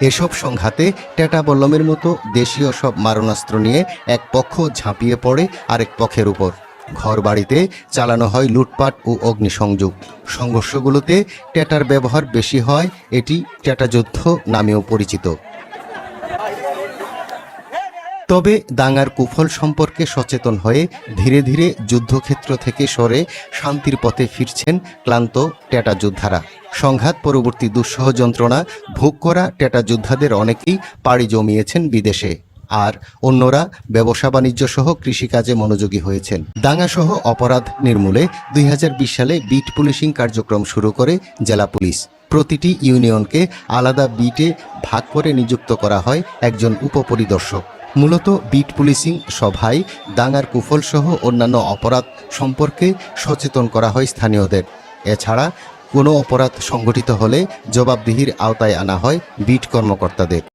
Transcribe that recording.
এসব সংঘাতে টেটা বল্লমের মতো দেশীয় সব মারণাস্ত্র নিয়ে এক পক্ষ ঝাঁপিয়ে পড়ে, আরেক পক্ষের উপর। ঘর বাড়িতে চালানো হয় লুটপাট ও অগ্নিসংযোগ। সংঘর্ষগুলোতে টেটার ব্যবহার বেশি হয়, এটি টেটাযুদ্ধ নামেও পরিচিত। তবে দাঙ্গার কুফল সম্পর্কে সচেতন হয়ে ধীরে ধীরে যুদ্ধক্ষেত্র থেকে সরে শান্তির পথে ফিরছেন ক্লান্ত টেটা যোদ্ধারা। সংঘাত পরবর্তী দুঃসহ যন্ত্রণা, ভোগ করা টেটা যোদ্ধাদের অনেকেই পাড়ি জমিয়েছেন বিদেশে। আর অন্যরা ব্যবসা বাণিজ্য সহ কৃষিকাজে মনোযোগী হয়েছেন। দাঙ্গাসহ অপরাধ নির্মূলে দুই হাজার বিশ সালে বিট পুলিশিং কার্যক্রম শুরু করে জেলা পুলিশ। প্রতিটি ইউনিয়নকে আলাদা বিটে ভাগ করে নিযুক্ত করা হয় একজন উপপরিদর্শক। মূলত বিট পুলিশিং সভায় দাঙ্গার কুফল সহ অন্যান্য অপরাধ সম্পর্কে সচেতন করা হয় স্থানীয়দের। এছাড়া কোনো অপরাধ সংঘটিত হলে জবাবদিহির আওতায় আনা হয় বিট কর্মকর্তাদের।